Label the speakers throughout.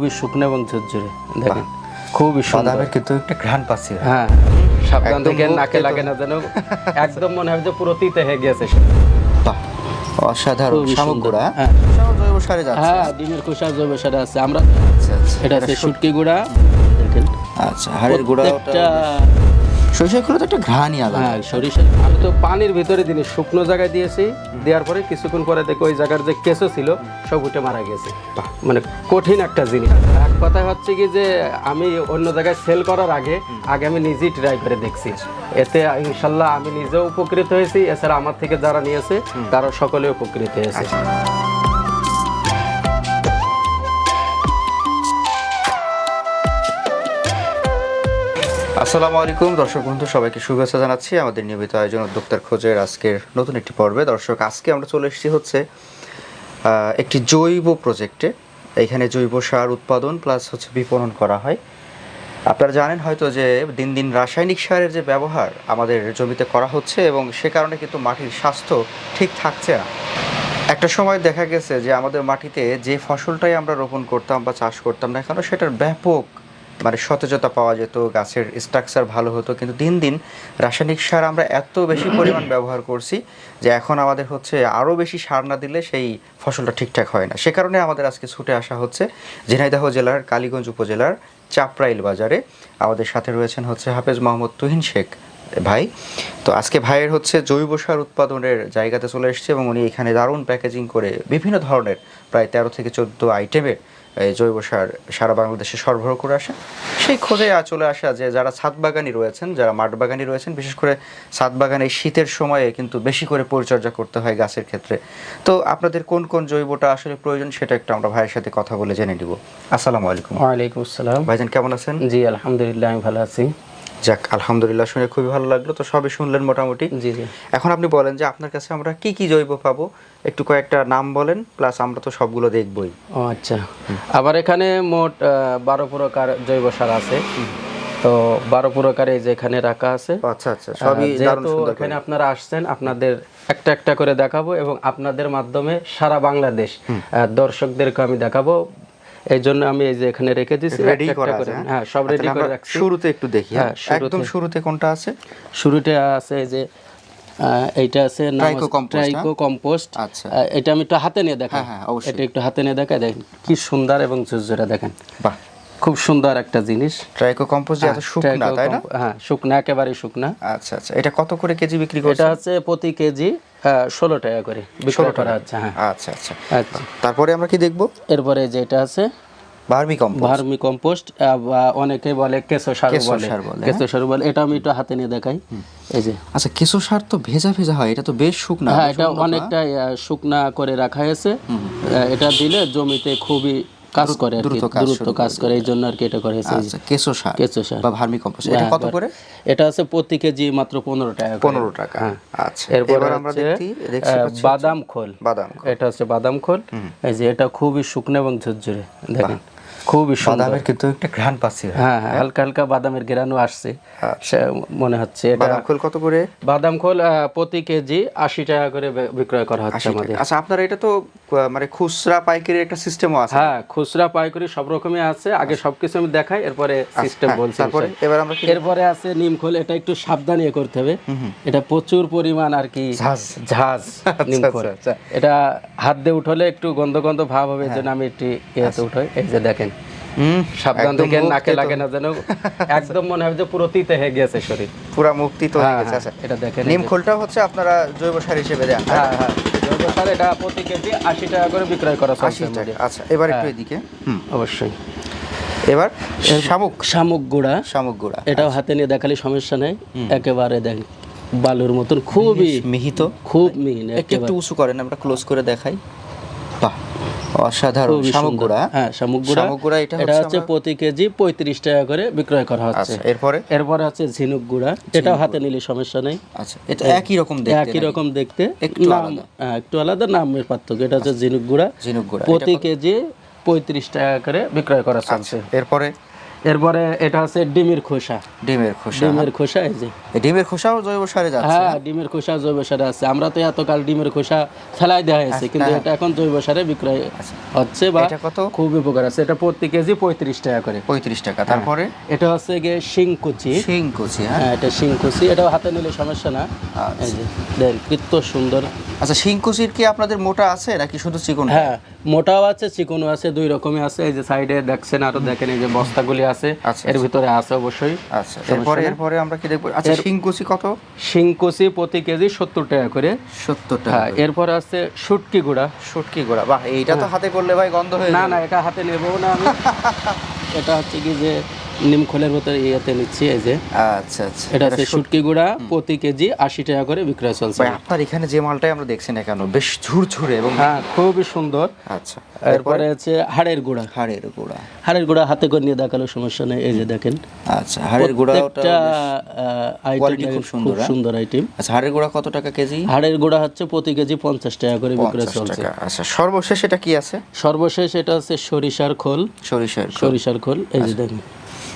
Speaker 1: খুবই শুকনো এবং ঝরঝরে দেখেন খুবই সুন্দর।
Speaker 2: বাদামের কিন্তু একটা ঘ্রাণ পাচ্ছি
Speaker 1: হ্যাঁ সাবধান থেকে নাকে লাগে না যেন একদম মনে হয় যে পুরো তিতে হয়ে গেছে
Speaker 2: অসাধারণ।
Speaker 1: খুবই
Speaker 2: গুঁড়া
Speaker 1: হ্যাঁ।
Speaker 2: জৈব সারে যাচ্ছে।
Speaker 1: হ্যাঁ ডিমের খোসা জৈব সার আছে। আমরা
Speaker 2: আচ্ছা, আচ্ছা।
Speaker 1: এটা আছে শুটকি গুঁড়া দেখেন।
Speaker 2: আচ্ছা হাড়ের গুঁড়া
Speaker 1: প্রত্যেকটা
Speaker 2: সরিষা গুঁড়ো তো একটা ঘ্রাণই আলাদা।
Speaker 1: হ্যাঁ সরিষা আমি তো পানির ভিতরে দিনে শুকনো জায়গায় দিয়েছি দেওয়ার পরে কিছুক্ষণ পরে দেখো ওই জায়গার যে কেঁচো ছিল সব উঠে মারা গেছে। মানে কঠিন একটা জিনিস। এক কথা হচ্ছে কি যে আমি অন্য জায়গায় সেল করার আগে আগে আমি নিজেই ট্রাই করে দেখছি। এতে ইনশাল্লাহ আমি নিজেও উপকৃত হয়েছি এছাড়া আমার থেকে যারা নিয়েছে তারা সকলে উপকৃত হয়েছে।
Speaker 2: আসসালামু আলাইকুম। দর্শক বন্ধু, সবাইকে শুভেচ্ছা জানাচ্ছি। আমাদের নিয়মিত আয়োজন উদ্যোক্তার খোঁজের আজকের নতুন একটি পর্বে। দর্শক, আজকে আমরা চলে এসেছি হচ্ছে একটি জৈব প্রজেক্টে। এখানে জৈব সার উৎপাদন প্লাস হচ্ছে বিপণন করা হয়। আপনারা জানেন হয়তো যে দিন দিন রাসায়নিক সারের যে ব্যবহার আমাদের জমিতে করা হচ্ছে এবং সে কারণে কিন্তু মাটির স্বাস্থ্য ঠিক থাকছে না। একটা সময় দেখা গেছে যে আমাদের মাটিতে যে ফসলটাই আমরা রোপণ করতাম বা চাষ করতাম না কেন, সেটার ব্যাপক মানে সতেজতা পাওয়া যেত, গাছের স্ট্রাকচার ভালো হতো, কিন্তু দিন দিন রাসায়নিক সার আমরা এত বেশি পরিমাণ ব্যবহার করছি যে এখন আমাদের হচ্ছে আরও বেশি সার না দিলে সেই ফসলটা ঠিকঠাক হয় না। সে কারণে আমাদের আজকে ছুটে আসা হচ্ছে ঝিনাইদহ জেলার কালীগঞ্জ উপজেলার চাপরাইল বাজারে। আমাদের সাথে রয়েছেন হচ্ছে হাফেজ মোহাম্মদ তুহিন শেখ ভাই। তো আজকে ভাইয়ের হচ্ছে জৈব সার উৎপাদনের জায়গাতে চলে এসেছে এবং উনি এখানে দারুণ প্যাকেজিং করে বিভিন্ন ধরনের প্রায় তেরো থেকে চোদ্দ আইটেমের এই জৈব সার সারা বাংলাদেশে সরবরাহ করে আসে। সেই খোঁজে চলে আসা যে যারা ছাদ বাগানি রয়েছেন যারা মাঠ বাগানি রয়েছেন বিশেষ করে ছাদ বাগানে এই শীতের সময়ে কিন্তু বেশি করে পরিচর্যা করতে হয় গাছের ক্ষেত্রে। তো আপনাদের কোন কোন জৈবটা আসলে প্রয়োজন সেটা একটু আমরা ভাইয়ের সাথে কথা বলে জেনে নিব। আসসালামু আলাইকুম।
Speaker 1: ওয়ালাইকুম আসসালাম।
Speaker 2: ভাইজান কেমন আছেন?
Speaker 1: জি আলহামদুলিল্লাহ আমি ভালো আছি।
Speaker 2: যাক আলহামদুলিল্লাহ শুনে খুবই ভালো লাগল। তো সবই শুনলেন মোটামুটি।
Speaker 1: জি জি।
Speaker 2: এখন আপনি বলেন যে আপনার কাছে আমরা কি কি জৈব পাবো? একটু কয়েকটা নাম বলেন প্লাস আমরা তো সবগুলো দেখবই।
Speaker 1: ও আচ্ছা। আবার এখানে মোট বারো প্রকার জৈব সার আছে। তো বারো প্রকার এই যে এখানে রাখা আছে।
Speaker 2: আচ্ছা আচ্ছা। সবই দারুণ সুন্দর
Speaker 1: এখানে আপনারা আসছেন আপনাদের একটা একটা করে দেখাবো এবং আপনাদের মাধ্যমে সারা বাংলাদেশ দর্শকদেরকে আমি দেখাবো। এই জন্য আমি এই যে এখানে রেখে দিছি
Speaker 2: রেডি করা আছে
Speaker 1: হ্যাঁ? সব রেডি করে রাখছি।
Speaker 2: শুরুতে একটু দেখি
Speaker 1: হ্যাঁ,
Speaker 2: হ্যাঁ? একদম শুরুতে কোনটা আছে?
Speaker 1: শুরুতে আছে এই যে এইটা আছে
Speaker 2: compost, হ্যাঁ?
Speaker 1: ট্রাইকো কম্পোস্ট
Speaker 2: আচ্ছা।
Speaker 1: এটা আমি একটু হাতে নিয়ে দেখাই।
Speaker 2: হ্যাঁ, হ্যাঁ, অবশ্যই।
Speaker 1: এটা একটু হাতে নিয়ে দেখাই দেখেন কি সুন্দর এবং ঝুরঝুরে দেখেন।
Speaker 2: বাহ।
Speaker 1: খুব সুন্দর একটা জিনিস।
Speaker 2: ট্রাইকো কম্পোস্ট এত শুকনা তাই না?
Speaker 1: হ্যাঁ শুকনা একেবারে শুকনা।
Speaker 2: আচ্ছা আচ্ছা এটা কত করে কেজি বিক্রি করছে
Speaker 1: এটা হচ্ছে প্রতি কেজি ষোলো টাকা করে বিক্রয় করা হচ্ছে হ্যাঁ।
Speaker 2: আচ্ছা আচ্ছা।
Speaker 1: আচ্ছা।
Speaker 2: তারপরে আমরা কি দেখব?
Speaker 1: এরপরে যেটা আছে
Speaker 2: ভার্মি কম্পোস্ট।
Speaker 1: ভার্মি কম্পোস্ট অনেকে বলে কেঁচো সার বলে।
Speaker 2: সার
Speaker 1: কেঁচো সার বলে এটা আমি একটু হাতে নিয়ে দেখাই। এই যে।
Speaker 2: আচ্ছা কেঁচো সার তো ভেজা ভেজা হয় এটা তো বেশ শুকনা
Speaker 1: হ্যাঁ এটা অনেকটা শুকনা করে রাখা হয়েছে। এটা দিলে জমিতে খুবই কাজ করে
Speaker 2: দ্রুত কাজ
Speaker 1: করে। এই জন্য আর কি এটা করে
Speaker 2: আচ্ছা কেঁচো সার
Speaker 1: কেঁচো সার।
Speaker 2: বা ভার্মি কম্পোস্ট। এটা
Speaker 1: হ্যাঁ,
Speaker 2: কত করে?
Speaker 1: এটা আছে প্রতি কেজি মাত্র পনেরো টাকা করে।
Speaker 2: পনেরো টাকা।
Speaker 1: হ্যাঁ।
Speaker 2: আচ্ছা।
Speaker 1: এরপর
Speaker 2: আমরা দেখছি
Speaker 1: বাদাম খোল।
Speaker 2: বাদাম
Speaker 1: এটা হচ্ছে বাদাম খোল। এই যে এটা খুবই শুকনো এবং ঝুরঝুরে দেখেন। খুবই
Speaker 2: বাদামের কিন্তু একটা ঘ্রাণ পাচ্ছি
Speaker 1: হ্যাঁ হ্যাঁ। হালকা হালকা বাদামের গেরানো আসছে। মনে হচ্ছে এটা
Speaker 2: বাদাম খোল কত করে?
Speaker 1: বাদাম খোল প্রতি কেজি আশি টাকা করে বিক্রয় করা হচ্ছে আমাদের।
Speaker 2: আচ্ছা আপনার এটা তো মানে খুচরা পাইকারি একটা সিস্টেমও আছে।
Speaker 1: হ্যাঁ খুচরা পাইকারি সব রকমই আছে। আগে সবকিছু আমি দেখাই এরপরে সিস্টেম
Speaker 2: হ্যাঁ,
Speaker 1: বলছি
Speaker 2: তারপরে এবার আমরা
Speaker 1: এরপরে আছে নিম খোল এটা একটু সাবধানে ইয়ে করতে হবে। এটা প্রচুর পরিমাণ আর কি
Speaker 2: ঝাঁজ।
Speaker 1: ঝাঁজ নিম খোল।
Speaker 2: আচ্ছা, আচ্ছা।
Speaker 1: এটা হাত দিয়ে উঠলে একটু গন্ধ গন্ধ ভাব হবে জন্য আমি একটু ইয়েতে উঠাই। এই যে দেখেন
Speaker 2: হুম
Speaker 1: সাবধান থেকে নাকে লাগে না যেন। একদম মনে হয় যে পুরো তিতে হয়ে গেছে শরীর।
Speaker 2: পুরা মুক্তি তো হয়ে
Speaker 1: হ্যাঁ,
Speaker 2: গেছে আচ্ছা।
Speaker 1: হ্যাঁ, এটা দেখেন
Speaker 2: নিম খোলটা হচ্ছে আপনারা জৈব সার হিসেবে দেন
Speaker 1: হ্যাঁ হ্যাঁ জৈব সার এটা প্রতি কেজি আশি টাকা করে বিক্রয় করা চলছে
Speaker 2: আশি টাকা আচ্ছা এবার একটু
Speaker 1: হ্যাঁ।
Speaker 2: এদিকে হুম।
Speaker 1: অবশ্যই।
Speaker 2: এবার শামুক।
Speaker 1: শামুক গুঁড়া।
Speaker 2: শামুক গুঁড়া
Speaker 1: এটাও হাতে নিয়ে দেখালে সমস্যা নেই একেবারে দেখ বালুর মতন খুবই
Speaker 2: মিহিত।
Speaker 1: খুব মিহিন
Speaker 2: একটু উঁচু করেন আমরা ক্লোজ করে দেখাই। অসাধারণ
Speaker 1: খুবই
Speaker 2: শামুক
Speaker 1: সুন্দর।
Speaker 2: গুঁড়া
Speaker 1: হ্যাঁ শামুক গুঁড়া
Speaker 2: এটা
Speaker 1: এটা
Speaker 2: হচ্ছে
Speaker 1: হচ্ছে প্রতি কেজি পঁয়ত্রিশ টাকা করে বিক্রয় করা হচ্ছে।
Speaker 2: আচ্ছা এরপরে?
Speaker 1: এরপরে আছে ঝিনুক গুঁড়া এটাও হাতে নিলে সমস্যা নেই।
Speaker 2: আচ্ছা এটা একই রকম দেখতে
Speaker 1: একই রকম দেখতে।
Speaker 2: একটু আলাদা।
Speaker 1: হ্যাঁ, একটু আলাদা নামের পার্থক্য। এটা হচ্ছে ঝিনুক গুঁড়া
Speaker 2: ঝিনুক গুঁড়া
Speaker 1: প্রতি কেজি পঁয়ত্রিশ টাকা করে বিক্রয় করা হচ্ছে
Speaker 2: এরপরে?
Speaker 1: এরপরে এটা হচ্ছে ডিমের খোসা।
Speaker 2: ডিমের খোসা।
Speaker 1: ডিমের খোসা এই যে।
Speaker 2: ডিমের খোসাও জৈব সারে যাচ্ছে
Speaker 1: হ্যাঁ ডিমের খোসা জৈব সারে আছে। আমরা তো এতকাল ডিমের খোসা ফেলাই দেওয়া হয়েছে কিন্তু এটা এখন জৈব সারে বিক্রয় হচ্ছে বা
Speaker 2: এটা কত?
Speaker 1: খুব উপকার আছে। এটা প্রতি কেজি পঁয়ত্রিশ টাকা করে।
Speaker 2: পঁয়ত্রিশ টাকা। তারপরে?
Speaker 1: এটা হচ্ছে গিয়ে শিংকুচি
Speaker 2: শিংকুচি হ্যাঁ।
Speaker 1: হ্যাঁ এটা শিংকুচি এটাও হাতে নিলে সমস্যা না। এই যে দেন কত সুন্দর।
Speaker 2: আচ্ছা শিংকুচির কি আপনাদের মোটা আছে নাকি শুধু চিকন?
Speaker 1: হ্যাঁ মোটাও আছে চিকনও আছে দুই রকমই আছে। এই যে সাইডে দেখছেন আরও দেখেন এই যে বস্তাগুলি আছে
Speaker 2: আচ্ছা,
Speaker 1: এর ভিতরে আছে অবশ্যই।
Speaker 2: আচ্ছা এরপরে এরপরে আমরা কি দেখব? আচ্ছা শিংকুচি কত?
Speaker 1: শিংকুচি প্রতি কেজি সত্তর টাকা করে।
Speaker 2: সত্তর টাকা
Speaker 1: হ্যাঁ এরপর আছে শুটকি গুঁড়া।
Speaker 2: শুটকি গুড়া। বাহ এইটা তো হাতে করলে ভাই গন্ধ হয়ে
Speaker 1: না না এটা হাতে নেব না আমি। এটা হচ্ছে কি যে নিমখোলের ভিতরে ইয়েতে নিচ্ছি এই যে।
Speaker 2: আচ্ছা আচ্ছা।
Speaker 1: এটা হচ্ছে শুটকি গুঁড়া প্রতি কেজি আশি টাকা করে বিক্রয় চলছে।
Speaker 2: আপনার এখানে যে মালটাই আমরা দেখছি না কেন বেশ ঝুরঝুরে এবং
Speaker 1: হ্যাঁ খুবই সুন্দর।
Speaker 2: আচ্ছা।
Speaker 1: এরপরে আছে হাড়ের গুঁড়া।
Speaker 2: হাড়ের গুঁড়া।
Speaker 1: হাড়ের গুঁড়া হাতে করে নিয়ে দেখাল সমস্যা নেই এই যে দেখেন।
Speaker 2: আচ্ছা হাড়ের গুঁড়া
Speaker 1: প্রত্যেকটা আইটেম
Speaker 2: খুব সুন্দর, হ্যাঁ?
Speaker 1: সুন্দর আইটেম
Speaker 2: আচ্ছা হাড়ের গুঁড়া কত টাকা কেজি?
Speaker 1: হাড়ের গুঁড়া হচ্ছে প্রতি কেজি পঞ্চাশ টাকা করে বিক্রয় চলছে।
Speaker 2: আচ্ছা সর্বশেষ এটা কি আছে?
Speaker 1: সর্বশেষ এটা হচ্ছে সরিষার খোল।
Speaker 2: সরিষার খোল।
Speaker 1: সরিষার খোল এই। যে দেখেন।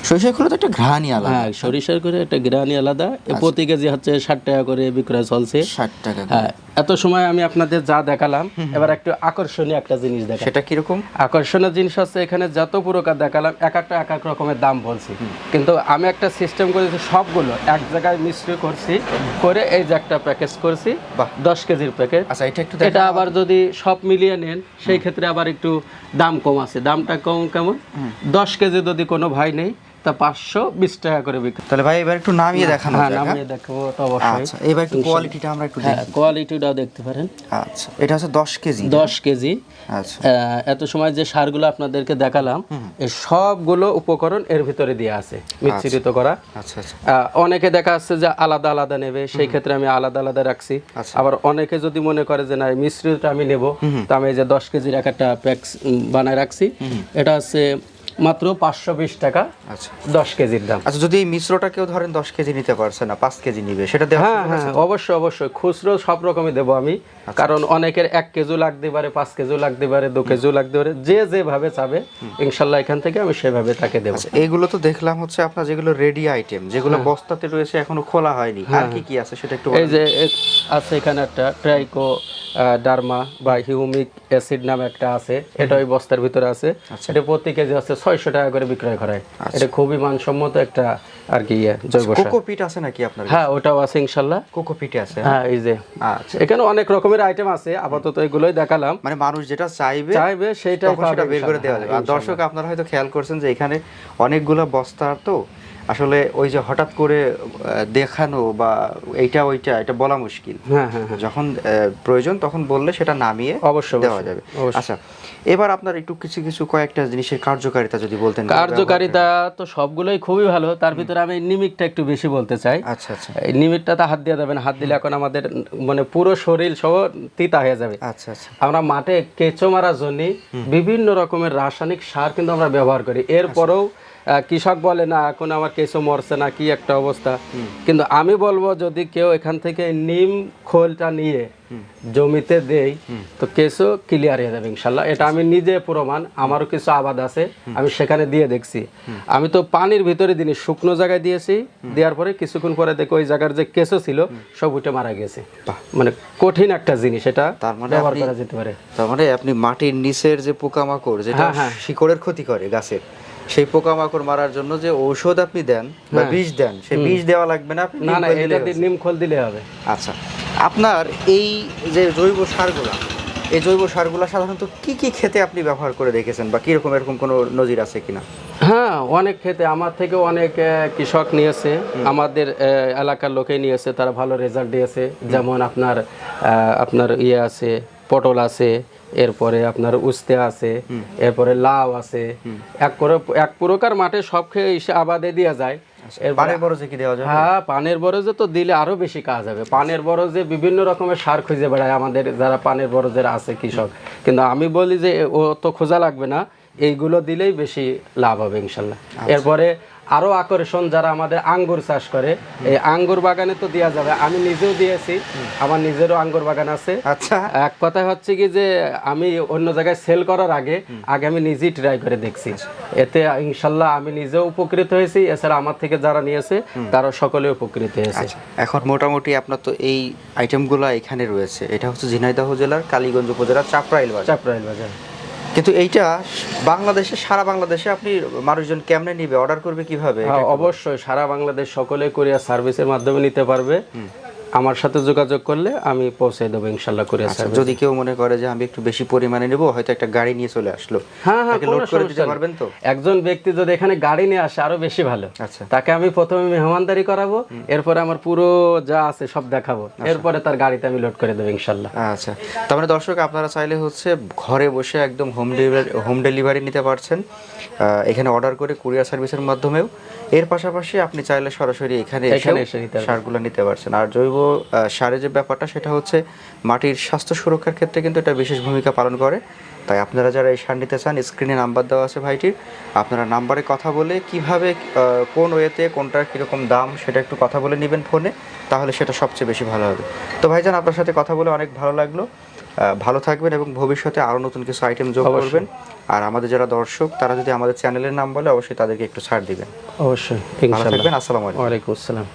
Speaker 2: সরিষার খোলা তো একটা ঘ্রাণই আলাদা।
Speaker 1: হ্যাঁ সরিষার করে একটা গ্রানি আলাদা। প্রতি কেজি হচ্ছে ষাট টাকা করে বিক্রয় চলছে।
Speaker 2: ষাট টাকা
Speaker 1: হ্যাঁ এত সময় আমি আপনাদের যা দেখালাম এবার একটু আকর্ষণীয় একটা জিনিস দেখা
Speaker 2: সেটা কীরকম?
Speaker 1: আকর্ষণীয় জিনিস হচ্ছে এখানে যত পুরকার দেখালাম এক একটা এক এক রকমের দাম বলছি। কিন্তু আমি একটা সিস্টেম করেছি সবগুলো এক জায়গায় মিশ্র করছি করে এই যে একটা প্যাকেজ করছি। দশ কেজির প্যাকেট
Speaker 2: আচ্ছা এটা একটু
Speaker 1: এটা আবার যদি সব মিলিয়ে নেন সেই ক্ষেত্রে আবার একটু দাম কম আছে। দামটা কম কেমন? দশ কেজি যদি কোনো ভাই নেই তা পাঁচশো বিশ টাকা করে বিক্রি।
Speaker 2: তাহলে ভাই এবার একটু নামিয়ে দেখানো
Speaker 1: হ্যাঁ
Speaker 2: হ্যাঁ?
Speaker 1: নামিয়ে দেখব তো অবশ্যই।
Speaker 2: আচ্ছা এবার একটু কোয়ালিটিটা আমরা একটু
Speaker 1: হ্যাঁ
Speaker 2: দেখি।
Speaker 1: কোয়ালিটিটাও দেখতে পারেন।
Speaker 2: আচ্ছা এটা হচ্ছে দশ কেজি
Speaker 1: দশ কেজি।
Speaker 2: আচ্ছা।
Speaker 1: এত সময় যে সারগুলো আপনাদেরকে দেখালাম এই সবগুলো উপকরণ এর ভিতরে দিয়ে আছে মিশ্রিত করা।
Speaker 2: আচ্ছা আচ্ছা।
Speaker 1: অনেকে দেখা যাচ্ছে যে আলাদা আলাদা নেবে সেই ক্ষেত্রে আমি আলাদা আলাদা রাখছি।
Speaker 2: আচ্ছা।
Speaker 1: আবার অনেকে যদি মনে করে যে না মিশ্রিতটা আমি নেব তো আমি এই যে দশ কেজির এক একটা প্যাক বানায় রাখছি। এটা হচ্ছে মাত্র পাঁচশো বিশ টাকা
Speaker 2: আচ্ছা।
Speaker 1: দশ কেজির দাম।
Speaker 2: আচ্ছা যদি এই মিশ্রটা কেউ ধরেন দশ কেজি নিতে পারছে না পাঁচ কেজি নিবে সেটা দেওয়া
Speaker 1: হ্যাঁ হ্যাঁ অবশ্যই অবশ্যই। খুচরো সব রকমই দেবো আমি
Speaker 2: আচ্ছা।
Speaker 1: কারণ অনেকের এক কেজি লাগতে পারে পাঁচ কেজি লাগতে পারে দু কেজিও লাগতে পারে যে যেভাবে চাবে ইনশাল্লাহ এখান থেকে আমি সেভাবে তাকে দেবো।
Speaker 2: আচ্ছা এইগুলো তো দেখলাম হচ্ছে আপনার যেগুলো রেডি আইটেম যেগুলো
Speaker 1: হ্যাঁ।
Speaker 2: বস্তাতে রয়েছে এখনও খোলা হয়নি। আর কি কি আছে সেটা একটু
Speaker 1: এই যে আছে এখানে একটা ট্রাইকো ডার্মা বা হিউমিক অ্যাসিড নামে একটা আছে এটা ওই বস্তার ভিতরে আছে।
Speaker 2: আচ্ছা।
Speaker 1: এটা প্রতি কেজি হচ্ছে ছয়শো টাকা করে বিক্রয় করে এটা খুবই মানসম্মত একটা আর কি ইয়ে জৈব সার।
Speaker 2: কোকোপিট আছে নাকি আপনার
Speaker 1: হ্যাঁ ওটাও আছে
Speaker 2: কোকোপিটে আছে
Speaker 1: হ্যাঁ। এই যে।
Speaker 2: আচ্ছা।
Speaker 1: এখানে অনেক রকমের আইটেম আছে আপাতত এগুলোই দেখালাম।
Speaker 2: মানে মানুষ যেটা চাইবে
Speaker 1: চাইবে
Speaker 2: তখন সেটা বের করে দেওয়া যাবে। আর
Speaker 1: হ্যাঁ,
Speaker 2: দর্শক আপনারা হয়তো খেয়াল করছেন যে এখানে অনেকগুলো বস্তা তো আসলে ওই যে হঠাৎ করে দেখানো বা এইটা ওইটা এটা বলা মুশকিল।
Speaker 1: হ্যাঁ হ্যাঁ হ্যাঁ।
Speaker 2: যখন প্রয়োজন তখন বললে সেটা নামিয়ে
Speaker 1: অবশ্যই,
Speaker 2: দেওয়া যাবে। আচ্ছা এবার আপনার একটু কিছু কিছু কয়েকটা জিনিসের কার্যকারিতা যদি বলতেন।
Speaker 1: কার্যকারিতা তো সবগুলোই খুবই ভালো। তার ভিতরে আমি নিমিকটা একটু বেশি বলতে চাই।
Speaker 2: আচ্ছা আচ্ছা।
Speaker 1: এই নিমিটটাতে হাত দিয়ে দেবেন হাত দিলে এখন আমাদের মানে পুরো শরীর সহ তিতা হয়ে যাবে।
Speaker 2: আচ্ছা আচ্ছা।
Speaker 1: আমরা মাঠে কেঁচো মারার জন্য বিভিন্ন রকমের রাসায়নিক সার কিন্তু আমরা ব্যবহার করি। এরপরেও আহ, কৃষক বলে না এখন আমার কেঁচো মরছে না কি একটা অবস্থা? কিন্তু আমি বলব যদি কেউ এখান থেকে নিম খোলটা নিয়ে জমিতে দেই তো কেঁচো ক্লিয়ার হয়ে যাবে ইনশাল্লাহ এটা আমি নিজে প্রমাণ আমারও কিছু আবাদ আছে আমি সেখানে দিয়ে দেখছি। আমি তো পানির ভিতরে দিনই শুকনো জায়গায় দিয়েছি দেওয়ার পরে কিছুক্ষণ পরে দেখো ওই জায়গার যে কেঁচো ছিল সব উঠে মারা গেছে। মানে কঠিন একটা জিনিস এটা
Speaker 2: তার মানে
Speaker 1: ব্যবহার করা যেতে পারে।
Speaker 2: তার মানে আপনি মাটির নিচের যে পোকামাকড় যেটা
Speaker 1: হ্যাঁ, হ্যাঁ।
Speaker 2: শিকড়ের ক্ষতি করে গাছের সেই পোকামাকড় মারার জন্য যে ঔষধ আপনি দেন বা বীজ দেন সেই বীজ দেওয়া লাগবে না আপনি
Speaker 1: হ্যাঁ। না না এটা
Speaker 2: দিলেই
Speaker 1: দিয়ে নিম খোল দিলে হবে।
Speaker 2: আচ্ছা আপনার এই যে জৈব সারগুলা এই জৈব সারগুলা সাধারণত কি কি খেতে আপনি ব্যবহার করে দেখেছেন বা কীরকম এরকম কোনো নজির আছে কিনা?
Speaker 1: হ্যাঁ অনেক ক্ষেতে আমার থেকে অনেক কৃষক নিয়েছে আমাদের এলাকার লোকে নিয়েছে তারা ভালো রেজাল্ট দিয়েছে। যেমন আপনার আহ, আপনার ইয়ে আছে পটল আছে এরপরে আপনার উস্তে আছে এরপরে লাউ আছে। এক করে এক প্রকার মাঠে সব খেয়ে এসে আবাদে দেওয়া যায়।
Speaker 2: পানের বরজে কি দেওয়া যাবে?
Speaker 1: হ্যাঁ পানের বরজে তো দিলে আরও বেশি কাজ হবে। পানের বরজে বিভিন্ন রকমের সার খুঁজে বেড়ায় আমাদের যারা পানের বরজের আছে কৃষক। কিন্তু আমি বলি যে ও তো খোঁজা লাগবে না। এইগুলো দিলেই বেশি লাভ হবে ইনশাল্লাহ। এরপরে আরও আকর্ষণ যারা আমাদের আঙ্গুর চাষ করে এই আঙ্গুর বাগানে তো দেওয়া যাবে। আমি নিজেও দিয়েছি আমার নিজেরও আঙ্গুর বাগান আছে।
Speaker 2: আচ্ছা।
Speaker 1: এক কথায় হচ্ছে কি যে আমি অন্য জায়গায় সেল করার আগে আগে আমি নিজেই ট্রাই করে দেখছি। এতে ইনশাল্লাহ আমি নিজেও উপকৃত হয়েছি এছাড়া আমার থেকে যারা নিয়েছে তারা সকলে উপকৃত হয়েছে।
Speaker 2: আচ্ছা এখন মোটামুটি আপনার তো এই আইটেমগুলো এখানে রয়েছে। এটা হচ্ছে ঝিনাইদহ জেলার কালীগঞ্জ উপজেলার চাপড়াইল বাজার।
Speaker 1: চাপরাইল বাজার।
Speaker 2: কিন্তু এইটা বাংলাদেশে সারা বাংলাদেশে আপনি মানুষজন কেমনে নিবে? অর্ডার করবে কীভাবে?
Speaker 1: হ্যাঁ, অবশ্যই সারা বাংলাদেশ সকলে কোরিয়ার সার্ভিসের মাধ্যমে নিতে পারবে। আমার সাথে যোগাযোগ করলে আমি পৌঁছে দেবো ইনশাল্লাহ কুরিয়ার
Speaker 2: আচ্ছা, যদি কেউ মনে করে যে আমি একটু বেশি পরিমাণে নেব হয়তো একটা গাড়ি নিয়ে চলে আসলো।
Speaker 1: হ্যাঁ হ্যাঁ
Speaker 2: লোড করে দিতে পারবেন তো?
Speaker 1: একজন ব্যক্তি যদি এখানে গাড়ি নিয়ে আসে আরও বেশি ভালো।
Speaker 2: আচ্ছা।
Speaker 1: তাকে আমি প্রথমে মেহমানদারি করাবো এরপরে আমার পুরো যা আছে সব দেখাবো। এরপরে তার গাড়িতে আমি লোড করে দেবো ইনশাল্লাহ
Speaker 2: আচ্ছা। তার মানে দর্শক আপনারা চাইলে হচ্ছে ঘরে বসে একদম হোম ডেলিভারি হোম ডেলিভারি নিতে পারছেন। এখানে অর্ডার করে কুরিয়ার সার্ভিসের মাধ্যমেও। এর পাশাপাশি আপনি চাইলে সরাসরি এখানে এসে। সারগুলো নিতে পারছেন। আর জৈব সারের যে ব্যাপারটা সেটা হচ্ছে মাটির স্বাস্থ্য সুরক্ষার ক্ষেত্রে কিন্তু এটা বিশেষ ভূমিকা পালন করে। তাই আপনারা যারা এই সার নিতে চান স্ক্রিনে নাম্বার দেওয়া আছে ভাইটির। আপনারা নাম্বারে কথা বলে কীভাবে কোন ওয়েতে কোনটার কীরকম দাম সেটা একটু কথা বলে নেবেন ফোনে তাহলে সেটা সবচেয়ে বেশি ভালো হবে। তো ভাইজান আপনার সাথে কথা বলে অনেক ভালো লাগল। আহ, ভালো থাকবেন এবং ভবিষ্যতে আরও নতুন কিছু আইটেম যোগ করবেন। আর আমাদের যারা দর্শক তারা যদি আমাদের চ্যানেলের নাম বলে অবশ্যই তাদেরকে একটু ছাড় দিবেন।
Speaker 1: অবশ্যই
Speaker 2: ভালো থাকবেন আসসালামু আলাইকুম।
Speaker 1: আসসালাম।